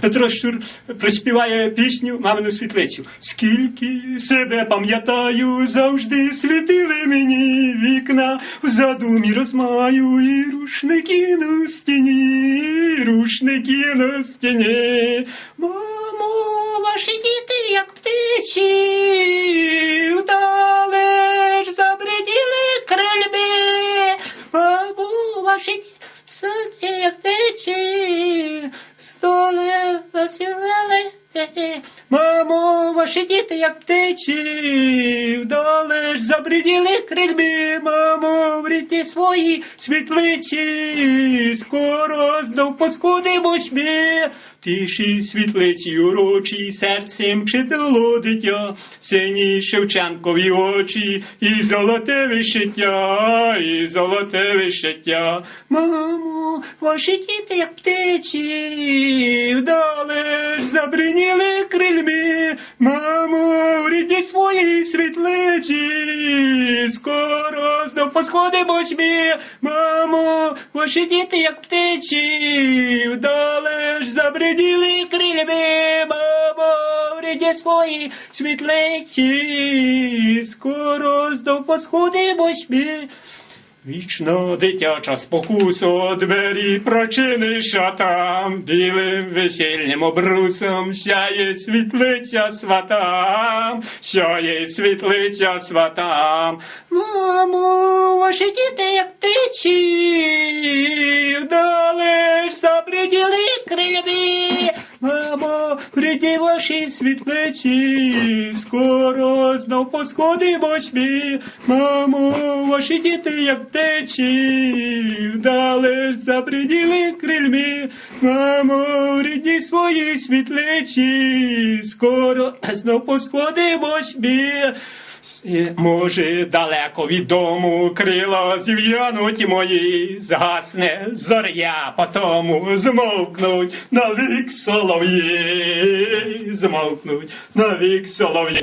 Петро Щур приспіває пісню Мамину світлицю. Скільки себе пам'ятаю, завжди світили мені вікна, в задумі розмаю і рушники на стіні, рушники на стіні. Мамо, ваші діти, як птиці, вдалеч забриділи крильби, мамо, ваші діти, як течі, столи засівали. Мамо, ваші діти, як птичі, вдалеч забриділи крильби, мамо, в ріті свої світличі, скоро знов поскудимось ми. Тиші світлиці урочі, серцем читало дитя, сині Шевченкові очі, і золоте вишиття, і золоте вишиття. Мамо, ваші діти, як птиці, вдалеч забриніли крильми, мамо, в рідні своїй світлиці, скоро знов посходимось ми, мамо, ваші діти, як птиці, вдалеч забриділи крильми, рідні своїй світлиці, скоро знов посходимось ми. Вічно дитяча спокуса, двері прочиниш, а там білим весільним обрусом сяє світлиця сватам, сяє світлиця сватам. Мамо, ваші діти, як птиці, Прийди ваші світлиці, скоро знов посходимось ми. Мамо, ваші діти, як птиці, вдалеч забриділи крильми. Мамо, рідні свої світлиці, скоро знов посходимось ми. Може, далеко від дому крила зів'януть мої, згасне зоря, потому змовкнуть навік солов'ї, змовкнуть навік солов'ї.